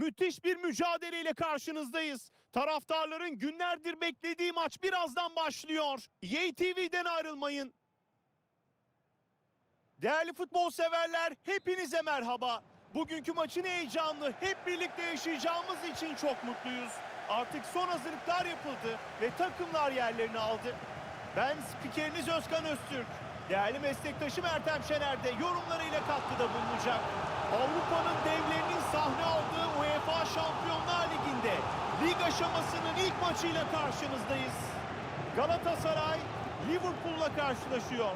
Müthiş bir mücadeleyle karşınızdayız. Taraftarların günlerdir beklediği maç birazdan başlıyor. EA TV'den ayrılmayın. Değerli futbol severler hepinize merhaba. Bugünkü maçın heyecanını hep birlikte yaşayacağımız için çok mutluyuz. Artık son hazırlıklar yapıldı ve takımlar yerlerini aldı. Ben spikeriniz Özkan Öztürk. Değerli meslektaşım Ertem Şener de yorumlarıyla katkıda bulunacak. Avrupa'nın devlerinin sahne aldığı UEFA Şampiyonlar Ligi'nde lig aşamasının ilk maçıyla karşınızdayız. Galatasaray Liverpool'la karşılaşıyor.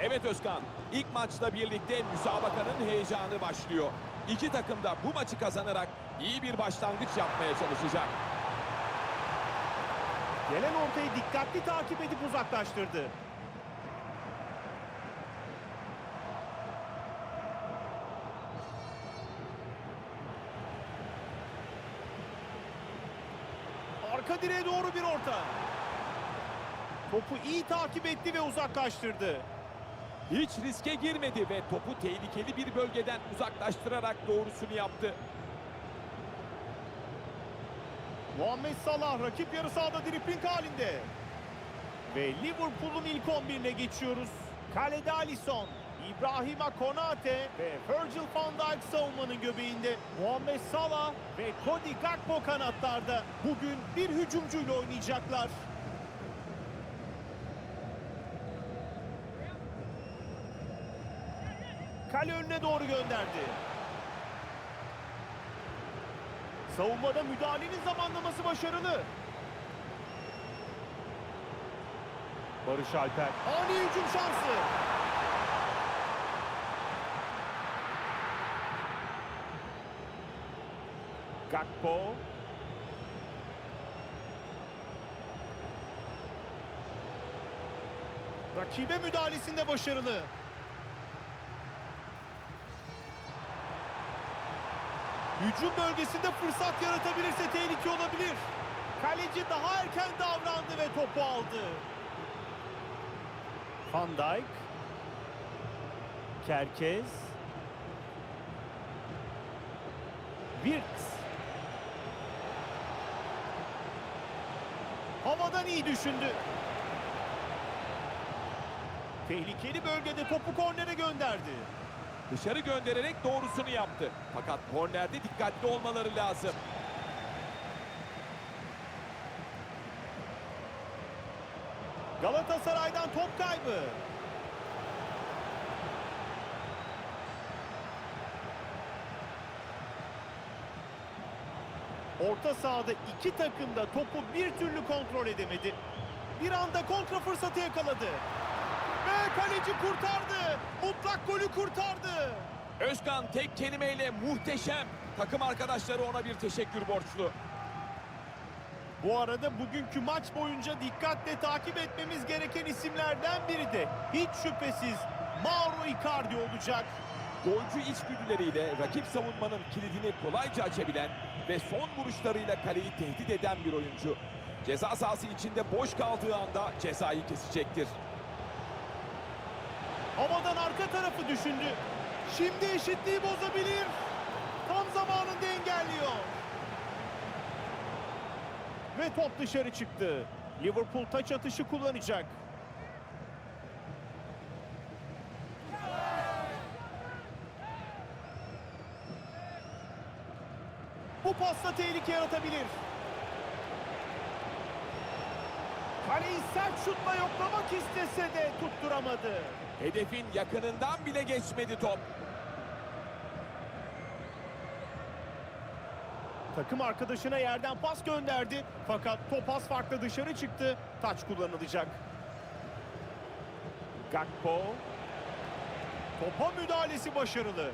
Evet Özkan, ilk maçla birlikte müsabakanın heyecanı başlıyor. İki takım da bu maçı kazanarak iyi bir başlangıç yapmaya çalışacak. Gelen ortayı dikkatli takip edip uzaklaştırdı. Arka direğe doğru bir orta. Topu iyi takip etti ve uzaklaştırdı. Hiç riske girmedi ve topu tehlikeli bir bölgeden uzaklaştırarak doğrusunu yaptı. Muhammed Salah rakip yarı sahada dripling halinde. Ve Liverpool'un ilk 11'ine geçiyoruz. Kalede Alisson, İbrahima Konate ve Virgil van Dijk savunmanın göbeğinde. Muhammed Salah ve Cody Gakpo kanatlarda. Bugün bir hücumcuyla oynayacaklar. Kale önüne doğru gönderdi. Savunmada müdahalenin zamanlaması başarılı. Barış Alper. Ani hücum şansı. Gakpo. Rakibe müdahalesinde başarılı. Hücum bölgesinde fırsat yaratabilirse tehlike olabilir. Kaleci daha erken davrandı ve topu aldı. Van Dijk. Kerkez. Wirtz. Havadan iyi düşündü. Tehlikeli bölgede topu kornere gönderdi. Dışarı göndererek doğrusunu yaptı. Fakat kornerde dikkatli olmaları lazım. Galatasaray'dan top kaybı. Orta sahada iki takım da topu bir türlü kontrol edemedi. Bir anda kontra fırsatı yakaladı. Ve kaleci kurtardı. Mutlak golü kurtardı. Özkan tek kelimeyle muhteşem. Takım arkadaşları ona bir teşekkür borçlu. Bu arada bugünkü maç boyunca dikkatle takip etmemiz gereken isimlerden biri de hiç şüphesiz Mauro Icardi olacak. Golcü içgüdüleriyle rakip savunmanın kilidini kolayca açabilen ve son vuruşlarıyla kaleyi tehdit eden bir oyuncu. Ceza sahası içinde boş kaldığı anda cezayı kesecektir. Havadan arka tarafı düşündü. Şimdi eşitliği bozabilir. Tam zamanında engelliyor. Ve top dışarı çıktı. Liverpool taç atışı kullanacak. Bu pasta tehlike yaratabilir. Kaleyi sert şutla yoklamak istese de tutturamadı. Hedefin yakınından bile geçmedi top. Takım arkadaşına yerden pas gönderdi. Fakat top pas farklı dışarı çıktı. Taç kullanılacak. Gakpo. Topa müdahalesi başarılı.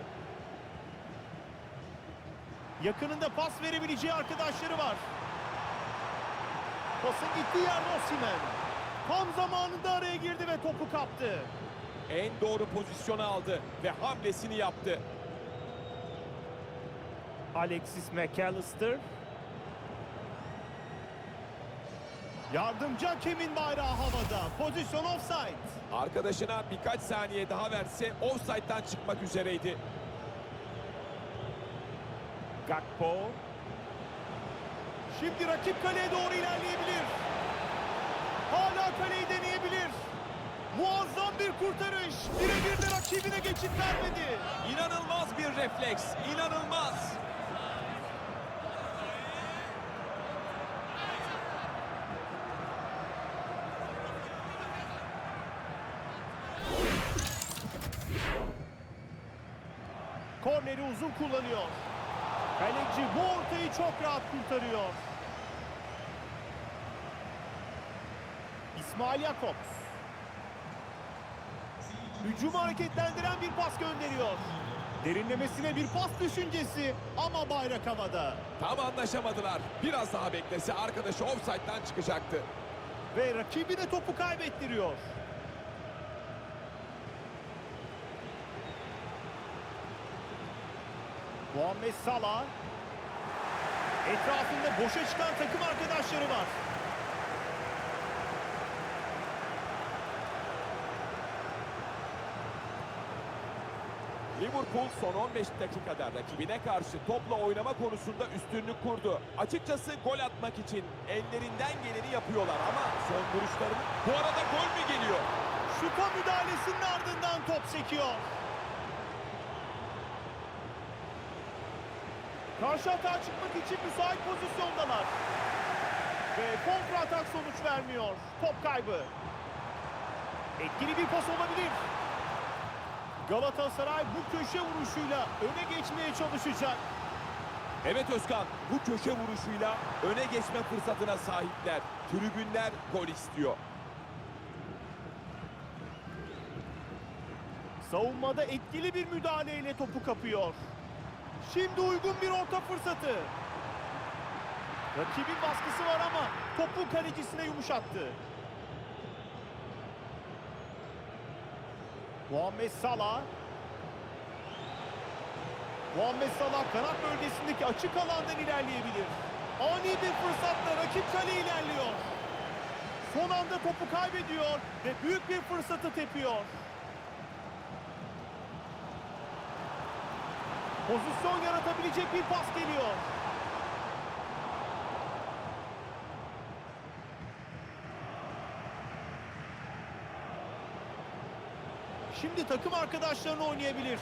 Yakınında pas verebileceği arkadaşları var. Pasın gittiği yer Osimhen. Tam zamanında araya girdi ve topu kaptı. En doğru pozisyonu aldı ve hamlesini yaptı. Alexis McAllister. Yardımcı hakemin bayrağı havada. Pozisyon offside. Arkadaşına birkaç saniye daha verse offside'dan çıkmak üzereydi. Gakpo. Şimdi rakip kaleye doğru ilerleyebilir. Hala kaleyi deneyebilir. Muazzam bir kurtarış. Birebir de rakibine geçit vermedi. İnanılmaz bir refleks. İnanılmaz. Korneri uzun kullanıyor. Kaleci bu ortayı çok rahat kurtarıyor. İsmail Jakobs. Hücumu hareketlendiren bir pas gönderiyor. Derinlemesine bir pas düşüncesi ama bayrak havada. Tam anlaşamadılar. Biraz daha beklese arkadaşı offside'dan çıkacaktı. Ve rakibine topu kaybettiriyor. Muhammed Salah. Etrafında boşa çıkan takım arkadaşları var. Liverpool son 15 dakikada rakibine karşı topla oynama konusunda üstünlük kurdu. Açıkçası gol atmak için ellerinden geleni yapıyorlar ama son vuruşların bu arada gol mü geliyor? Şuta müdahalesinin ardından top sekiyor. Karşı atağa çıkmak için müsait pozisyondalar. Ve kontra atak sonuç vermiyor. Top kaybı. Etkili bir pas olabilir. Galatasaray bu köşe vuruşuyla öne geçmeye çalışacak. Evet Özkan bu köşe vuruşuyla öne geçme fırsatına sahipler. Tribünler gol istiyor. Savunmada etkili bir müdahaleyle topu kapıyor. Şimdi uygun bir orta fırsatı. Rakibin baskısı var ama topu kalecisine yumuşattı. Muhammed Salah. Muhammed Salah kanat bölgesindeki açık alandan ilerleyebilir. Ani bir fırsatla rakip kale ilerliyor. Son anda topu kaybediyor ve büyük bir fırsatı tepiyor. Pozisyon yaratabilecek bir pas geliyor. Şimdi takım arkadaşlarını oynayabilir.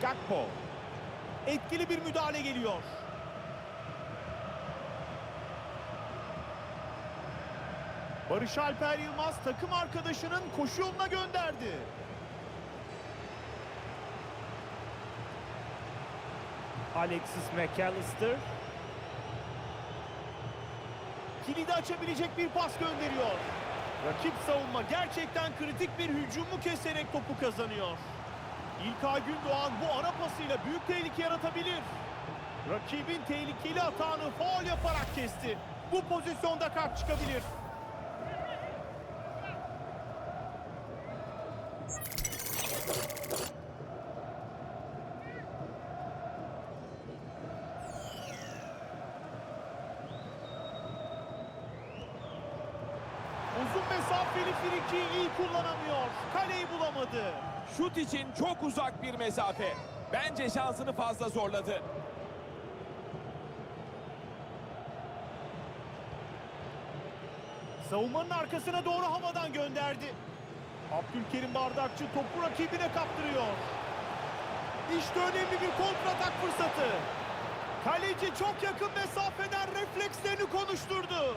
Gakpo. Etkili bir müdahale geliyor. Barış Alper Yılmaz takım arkadaşının koşu yoluna gönderdi. Alexis McAllister. Kilidi açabilecek bir pas gönderiyor. Rakip savunma gerçekten kritik bir hücumu keserek topu kazanıyor. İlkay Gündoğan bu ara pasıyla büyük tehlike yaratabilir. Rakibin tehlikeli hatağını faul yaparak kesti. Bu pozisyonda kart çıkabilir. Uzun mesafeli friki iyi kullanamıyor. Kaleyi bulamadı. Şut için çok uzak bir mesafe. Bence şansını fazla zorladı. Savunmanın arkasına doğru havadan gönderdi. Abdülkerim Bardakçı topu rakibine kaptırıyor. İşte önemli bir kontratak fırsatı. Kaleci çok yakın mesafeden reflekslerini konuşturdu.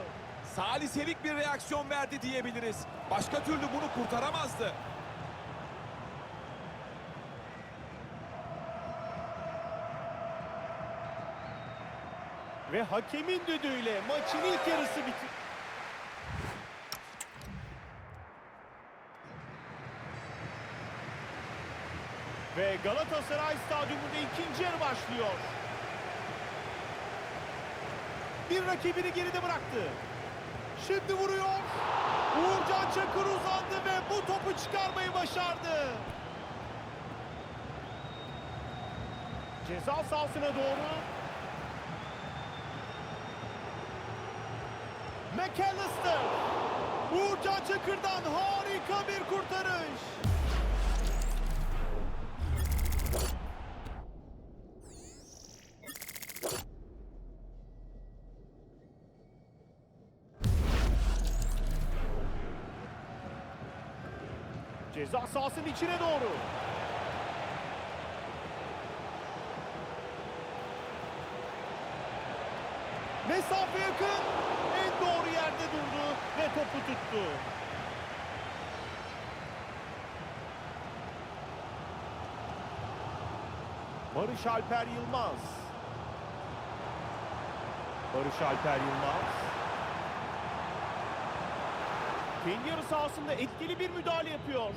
Saliselik bir reaksiyon verdi diyebiliriz. Başka türlü bunu kurtaramazdı. Ve hakemin düdüğüyle maçın ilk yarısı bitti. Ve Galatasaray Stadyumunda ikinci yarı başlıyor. Bir rakibini geride bıraktı. Şimdi vuruyor. Uğurcan Çakır uzandı ve bu topu çıkarmayı başardı. Ceza sahasına doğru McAllister. Uğurcan Çakır'dan harika bir kurtarış. Ceza sahasının içine doğru. Mesafe yakın. En doğru yerde durdu ve topu tuttu. Barış Alper Yılmaz. Barış Alper Yılmaz. Kendi yarı sahasında etkili bir müdahale yapıyor.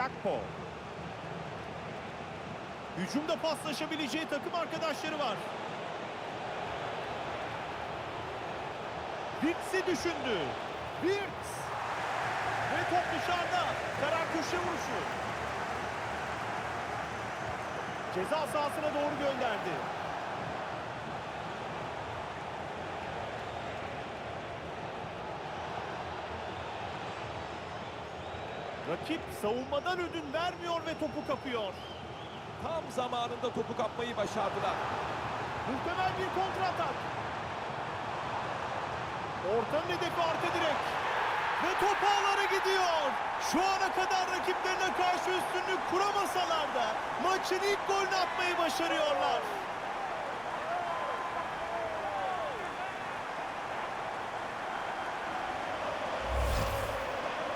Gakpo. Hücumda paslaşabileceği takım arkadaşları var. Wirtz'i düşündü. Wirtz. Ve top dışarıda. Karar köşe vuruşu. Ceza sahasına doğru gönderdi. Rakip savunmadan ödün vermiyor ve topu kapıyor. Tam zamanında topu kapmayı başardılar. Muhtemel bir kontratak. Ortanın hedefi arka direk. Ve top ağlara gidiyor. Şu ana kadar rakiplerine karşı üstünlük kuramasalar da maçın ilk golünü atmayı başarıyorlar.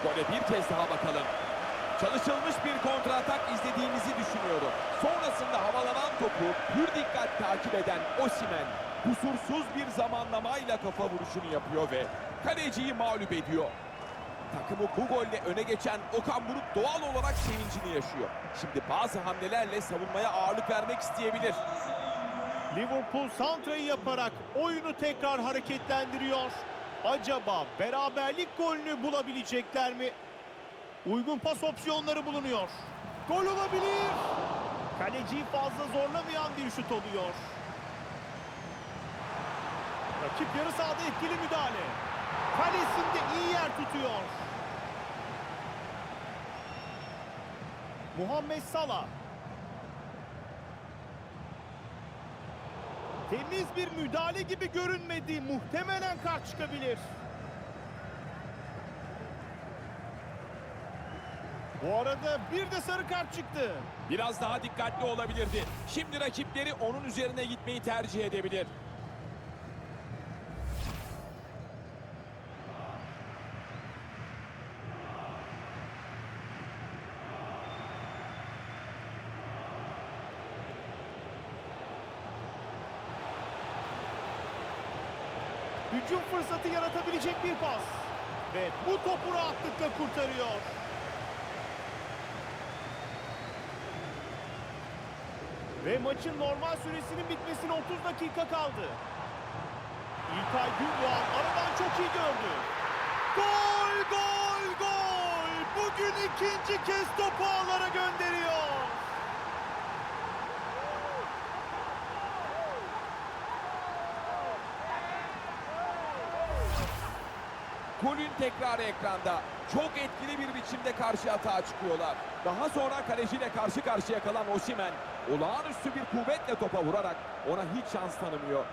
Gole bir kez daha bakalım. Çalışılmış bir kontratak izlediğimizi düşünüyorum. Sonrasında havalanan topu pür dikkat takip eden Osimen kusursuz bir zamanlamayla kafa vuruşunu yapıyor ve kaleciyi mağlup ediyor. Takımı bu golle öne geçen Okan Buruk doğal olarak sevincini yaşıyor. Şimdi bazı hamlelerle savunmaya ağırlık vermek isteyebilir. Liverpool santrayı yaparak oyunu tekrar hareketlendiriyor. Acaba beraberlik golünü bulabilecekler mi? Uygun pas opsiyonları bulunuyor. Gol olabilir. Kaleciyi fazla zorlamayan bir şut oluyor. Rakip yarı sahada etkili müdahale. Kalesinde iyi yer tutuyor. Muhammed Salah. Temiz bir müdahale gibi görünmedi. Muhtemelen kart çıkabilir. Bu arada bir de sarı kart çıktı. Biraz daha dikkatli olabilirdi. Şimdi rakipleri onun üzerine gitmeyi tercih edebilir. Hücum fırsatı yaratabilecek bir pas. Ve bu topu rahatlıkla kurtarıyor. Ve maçın normal süresinin bitmesine 30 dakika kaldı. İlkay Gündoğan aradan çok iyi gördü. Gol, gol, gol! Bugün ikinci kez topu ağlara gönderiyor. Golün tekrarı ekranda. Çok etkili bir biçimde karşı atağa çıkıyorlar. Daha sonra kaleciyle karşı karşıya kalan Osimen olağanüstü bir kuvvetle topa vurarak ona hiç şans tanımıyor.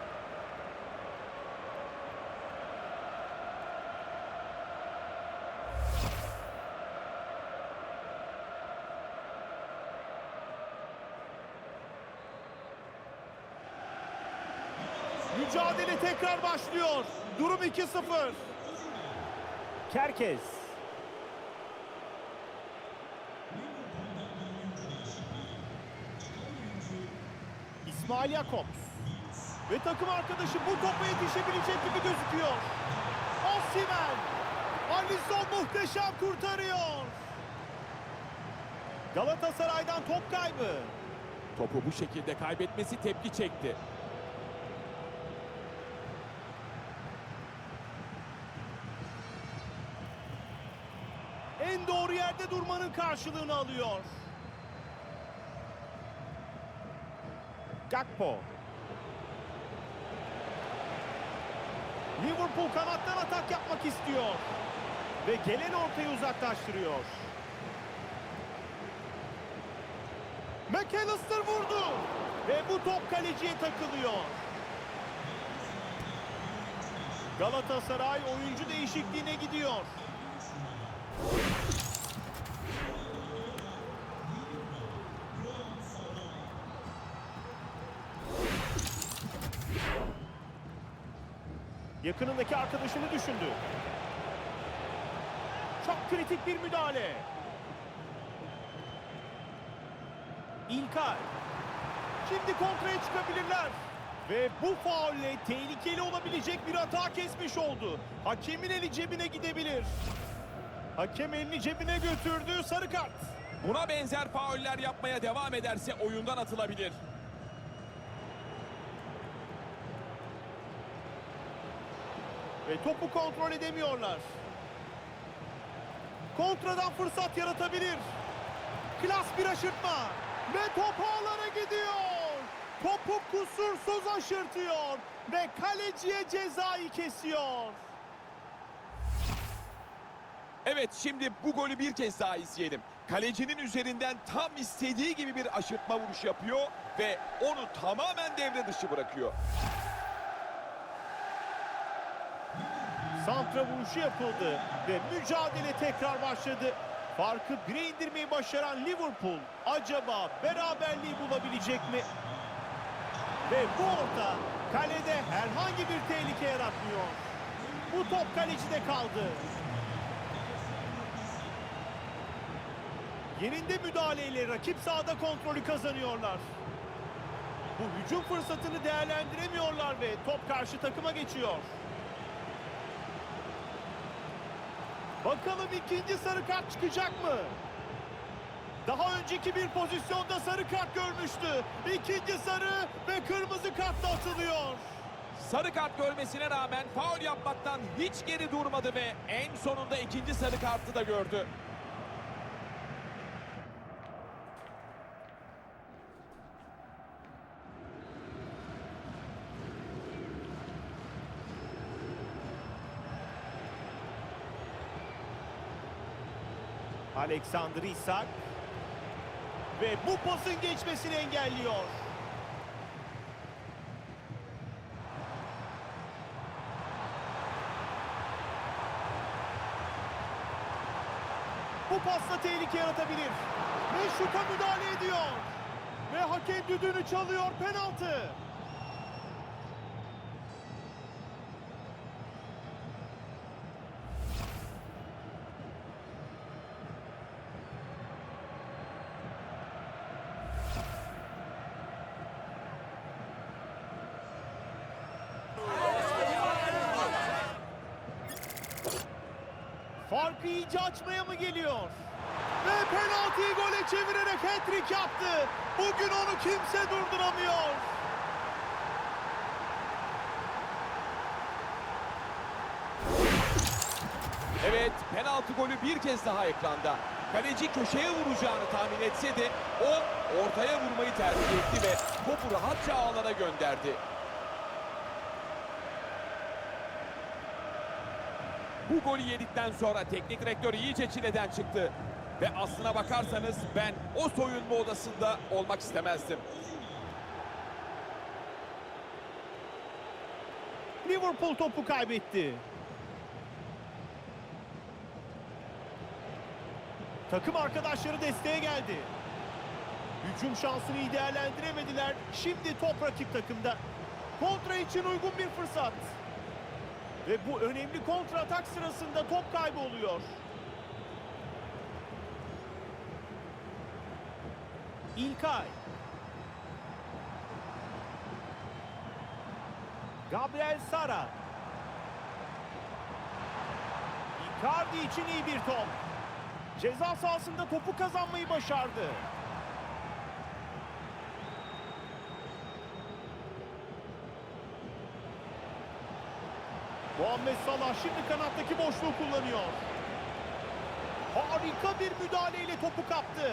Mücadele tekrar başlıyor. Durum 2-0. Kerkez. İsmail Jakobs. Ve takım arkadaşı bu topa yetişebilecek gibi gözüküyor. Osimhen. Alisson muhteşem kurtarıyor. Galatasaray'dan top kaybı. Topu bu şekilde kaybetmesi tepki çekti. En doğru yerde durmanın karşılığını alıyor. Gakpo. Liverpool kanattan atak yapmak istiyor. Ve gelen ortayı uzaklaştırıyor. McAllister vurdu. Ve bu top kaleciye takılıyor. Galatasaray oyuncu değişikliğine gidiyor. Yakınındaki arkadaşını düşündü. Çok kritik bir müdahale. İlkay. Şimdi kontraya çıkabilirler. Ve bu faulle tehlikeli olabilecek bir hata kesmiş oldu. Hakemin eli cebine gidebilir. Hakem elini cebine götürdü. Sarı kart. Buna benzer fauller yapmaya devam ederse oyundan atılabilir. Ve topu kontrol edemiyorlar. Kontradan fırsat yaratabilir. Klas bir aşırtma. Ve top ağlara gidiyor. Topu kusursuz aşırtıyor. Ve kaleciye cezayı kesiyor. Evet şimdi bu golü bir kez daha izleyelim. Kalecinin üzerinden tam istediği gibi bir aşırtma vuruş yapıyor ve onu tamamen devre dışı bırakıyor. Santra vuruşu yapıldı ve mücadele tekrar başladı. Farkı bire indirmeyi başaran Liverpool acaba beraberliği bulabilecek mi? Ve bu orta kalede herhangi bir tehlike yaratmıyor. Bu top kalecide kaldı. Yerinde müdahaleyle rakip sahada kontrolü kazanıyorlar. Bu hücum fırsatını değerlendiremiyorlar ve top karşı takıma geçiyor. Bakalım ikinci sarı kart çıkacak mı? Daha önceki bir pozisyonda sarı kart görmüştü. İkinci sarı ve kırmızı kartla atılıyor. Sarı kart görmesine rağmen faul yapmaktan hiç geri durmadı ve en sonunda ikinci sarı kartı da gördü. Alexander Isak ve bu pasın geçmesini engelliyor. Bu pasla tehlike yaratabilir. Ve şuta müdahale ediyor. Ve hakem düdüğünü çalıyor penaltı. İyice açmaya mı geliyor? Ve penaltıyı gole çevirerek hat-trick yaptı. Bugün onu kimse durduramıyor. Evet penaltı golü bir kez daha ekranda. Kaleci köşeye vuracağını tahmin etse de o ortaya vurmayı tercih etti ve topu rahatça ağlara gönderdi. Bu golü yedikten sonra teknik direktör iyice çileden çıktı. Ve aslına bakarsanız ben o soyunma odasında olmak istemezdim. Liverpool topu kaybetti. Takım arkadaşları desteğe geldi. Hücum şansını iyi değerlendiremediler. Şimdi top rakip takımda. Kontra için uygun bir fırsat. Ve bu önemli kontra atak sırasında top kaybı oluyor. İlkay. Gabriel Sara. Icardi için iyi bir top. Ceza sahasında topu kazanmayı başardı. Muhammed Salah şimdi kanattaki boşluğu kullanıyor. Harika bir müdahaleyle topu kaptı.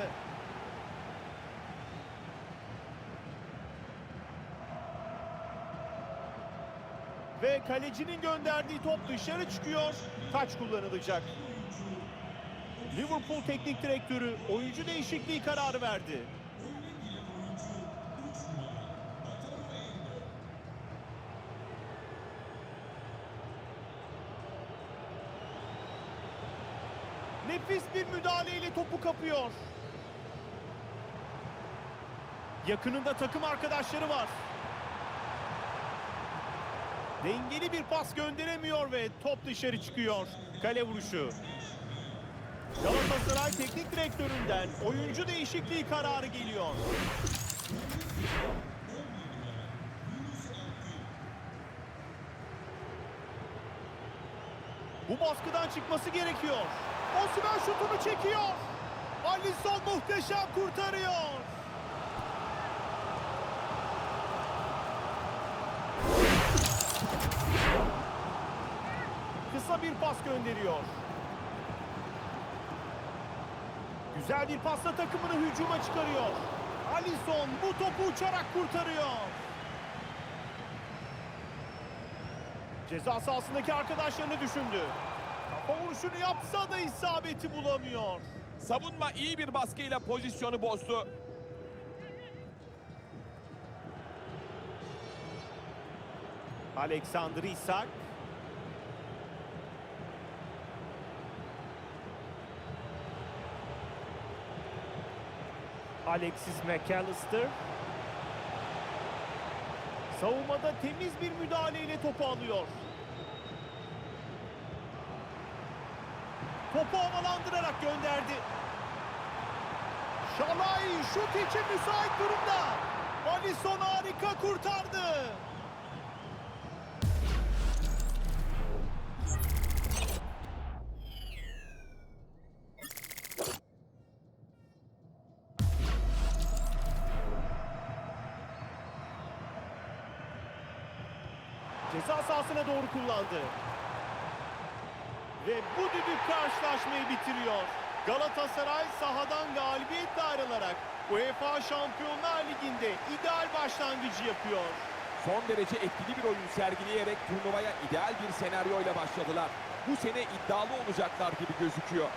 Ve kalecinin gönderdiği top dışarı çıkıyor. Taç kullanılacak. Liverpool teknik direktörü oyuncu değişikliği kararı verdi. Nefis bir müdahaleyle kapıyor. Yakınında takım arkadaşları var. Dengeli bir pas gönderemiyor ve top dışarı çıkıyor. Kale vuruşu. Galatasaray teknik direktöründen oyuncu değişikliği kararı geliyor. Bu baskıdan çıkması gerekiyor. Osimhen şutunu çekiyor. Alisson muhteşem kurtarıyor. Kısa bir pas gönderiyor. Güzel bir pasla takımını hücuma çıkarıyor. Alisson bu topu uçarak kurtarıyor. Ceza sahasındaki arkadaşlarını düşündü. Kafa vuruşunu yapsa da isabeti bulamıyor. Savunma iyi bir baskıyla pozisyonu bozdu. Alexander Isak. Alexis McAllister. Savunmada temiz bir müdahaleyle topu alıyor. Topu havalandırarak gönderdi. Şalay şut için müsait durumda. Alisson harika kurtardı. Ceza sahasına doğru kullandı. Ve bu düdük karşılaşmayı bitiriyor. Galatasaray sahadan galibiyetle ayrılarak UEFA Şampiyonlar Ligi'nde ideal başlangıcı yapıyor. Son derece etkili bir oyun sergileyerek turnuvaya ideal bir senaryoyla başladılar. Bu sene iddialı olacaklar gibi gözüküyor.